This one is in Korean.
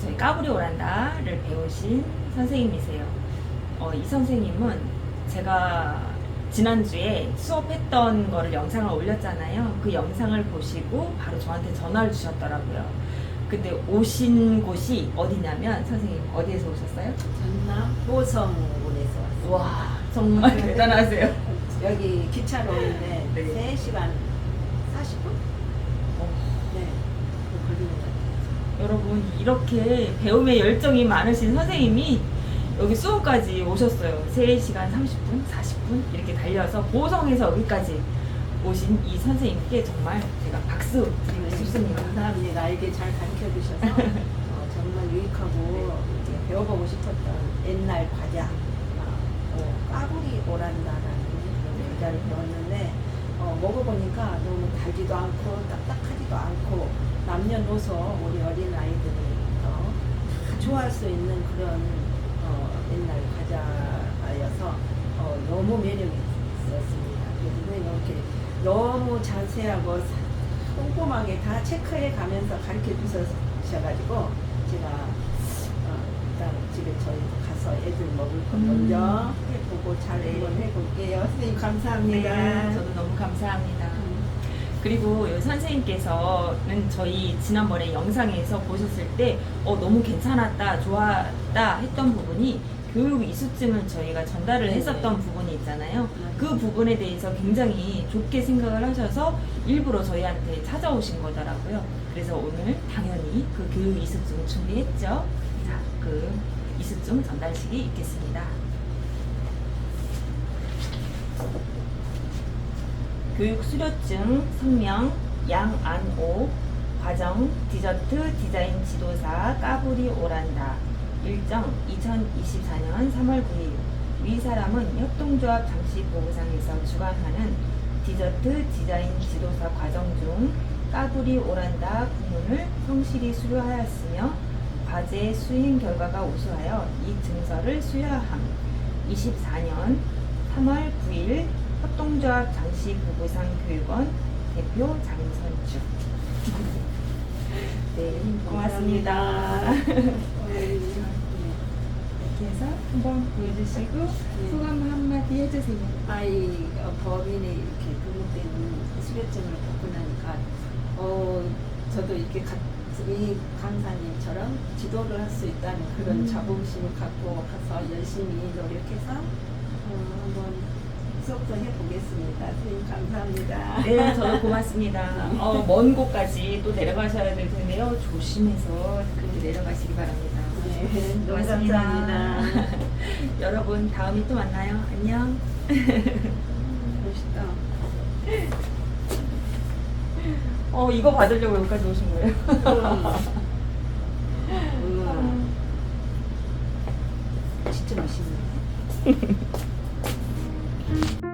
저희 까불이 오란다를 배우신 선생님이세요. 어, 이 선생님은 제가 지난주에 수업했던 거를 영상을 올렸잖아요. 그 영상을 보시고 바로 저한테 전화를 주셨더라고요. 근데 오신 곳이 어디냐면 선생님 어디에서 오셨어요? 전남 보성군에서 왔어요. 와 정말 대단하세요. 여기 기차로 오는데 네. 3시간 40분? 네. 그 걸리는 것 같아요. 여러분 이렇게 배움에 열정이 많으신 선생님이 여기 수원까지 오셨어요. 3시간 30분, 40분 이렇게 달려서 보성에서 여기까지 오신 이 선생님께 정말 제가 박수 드리고 싶습니다. 네, 감사합니다. 이게 잘 가르쳐 주셔서 어, 정말 유익하고 이제 배워보고 싶었던 옛날 과자, 어, 어, 까불이 오란다라는 그런 과자를 배웠는데 어, 먹어보니까 너무 달지도 않고 딱딱하지도 않고 남녀노소 우리 어린 아이들이 더 좋아할 수 있는 그런 어, 옛날 과자여서 어, 너무 매력이 있었습니다. 그리고 이렇게 너무 자세하고 사- 꼼꼼하게 다 체크해 가면서 가르쳐 주셔가지고 제가 어, 일단 집에 저희 가서 애들 먹을 거 음. 먼저 해보고 잘 한번 해볼게요. 선생님 감사합니다. 네, 저도 너무 감사합니다. 음. 그리고 이 선생님께서는 저희 지난번에 영상에서 보셨을 때 어, 너무 괜찮았다, 좋았다 했던 부분이 교육 이수증을 저희가 전달을 네. 했었던 부분이 있잖아요. 네. 그 부분에 대해서 굉장히 좋게 생각을 하셔서 일부러 저희한테 찾아오신 거더라고요. 그래서 오늘 당연히 그 교육 이수증 준비했죠. 자, 그 이수증 전달식이 있겠습니다. 교육 수료증 성명 양안오 과정 디저트 디자인 지도사 까불이 오란다. 일정 2024년 3월 9일. 위 사람은 협동조합 장시 보호상에서 주관하는 디저트 디자인 지도사 과정 중 까불이 오란다 부문을 성실히 수료하였으며 과제 수행 결과가 우수하여 이 증서를 수여함. 24년 3월 9일 협동조합 장시 보부상 교육원 대표 장선주. 네, 고맙습니다. 네. 이렇게 해서 한번 보여주시고 소감 한마디 해주세요. 아이 어, 법인에 이렇게 등록된 수료증을 받고 나니까 어 저도 이렇게 가, 이 강사님처럼 지도를 할 수 있다는 그런 음. 자부심을 갖고 가서 열심히 노력해서 어, 한번 수업도 해보겠습니다. 선생님 감사합니다. 네, 저도 고맙습니다. 어, 먼 곳까지 또 내려가셔야 될 텐데요. 조심해서 그렇게 내려가시기 바랍니다. 네, 너무 고맙습니다. 감사합니다. 여러분 다음에 또 만나요. 안녕. 멋있다. 어 이거 받으려고 여기까지 오신 거예요? 음. 음. 진짜 멋있네. Mm-hmm.